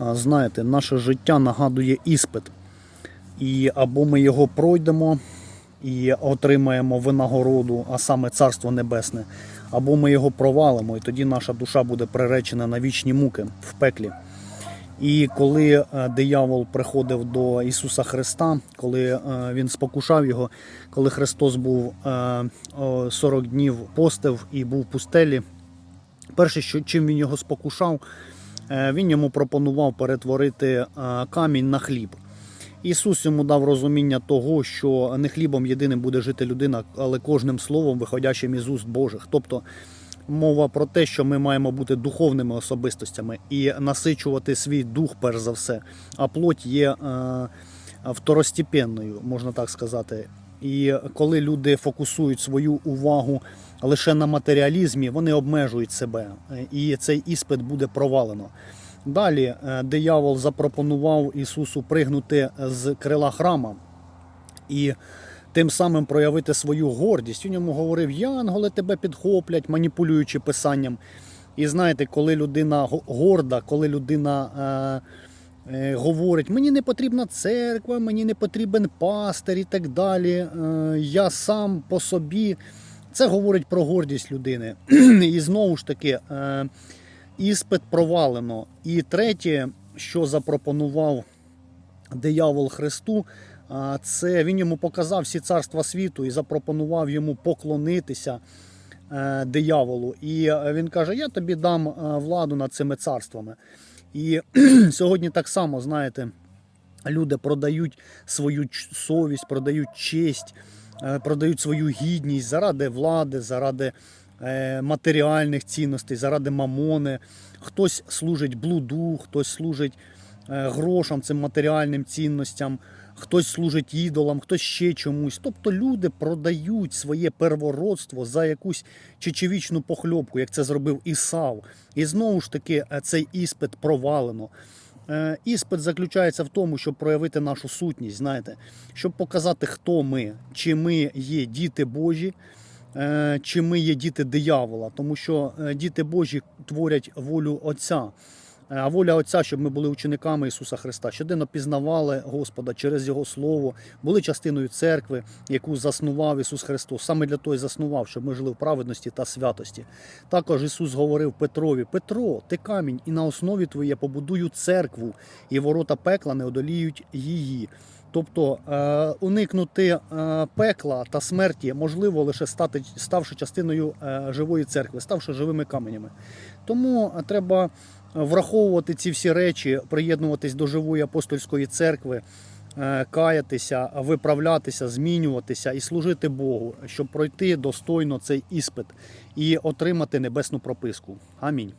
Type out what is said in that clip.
Знаєте, наше життя нагадує іспит. І або ми його пройдемо і отримаємо винагороду, а саме Царство Небесне, або ми його провалимо, і тоді наша душа буде приречена на вічні муки в пеклі. І коли е, диявол приходив до Ісуса Христа, коли е, він спокушав його, коли Христос був е, 40 днів постив і був в пустелі, перше, що чим він його спокушав, е, він йому пропонував перетворити е, камінь на хліб. Ісус йому дав розуміння того, що не хлібом єдиним буде жити людина, але кожним словом, виходячим із уст Божих. Тобто мова про те, що ми маємо бути духовними особистостями і насичувати свій дух, перш за все, а плоть є е, второстепенною, можна так сказати. І коли люди фокусують свою увагу лише на матеріалізмі, вони обмежують себе, і цей іспит буде провалено. Далі е, диявол запропонував Ісусу пригнути з крила храма і тим самим проявити свою гордість. Він йому говорив: Янголи тебе підхоплять, маніпулюючи писанням. І знаєте, коли людина горда, коли людина е, говорить, мені не потрібна церква, мені не потрібен пастир і так далі. Е, я сам по собі. Це говорить про гордість людини. І знову ж таки, е, іспит провалено. І третє, що запропонував диявол Христу, це він йому показав всі царства світу і запропонував йому поклонитися е, дияволу. І е, він каже: Я тобі дам е, владу над цими царствами. І сьогодні так само, знаєте, люди продають свою совість, продають честь, е, продають свою гідність заради влади, заради е, матеріальних цінностей, заради мамони. Хтось служить блуду, хтось служить е, грошам, цим матеріальним цінностям, хтось служить ідолам, хтось ще чомусь. Тобто люди продають своє первородство за якусь чечевічну похльопку, як це зробив Ісав. І знову ж таки е, цей іспит провалено. Е, Іспит заключається в тому, щоб проявити нашу сутність, знаєте, щоб показати, хто ми, чи ми є діти Божі, е, чи ми є діти диявола, тому що діти Божі творять волю Отця. Е, А воля Отця, щоб ми були учениками Ісуса Христа, щоденно пізнавали Господа через Його Слово, були частиною церкви, яку заснував Ісус Христос. Саме для того і заснував, щоб ми жили в праведності та святості. Також Ісус говорив Петрові: Петро, ти камінь, і на основі твоє побудую церкву, і ворота пекла не одоліють її. Тобто е, уникнути е, пекла та смерті можливо лише стати, ставши частиною е, живої церкви, ставши живими каменями. Тому треба враховувати ці всі речі, приєднуватись до живої апостольської церкви, каятися, виправлятися, змінюватися і служити Богу, щоб пройти достойно цей іспит і отримати небесну прописку. Амінь.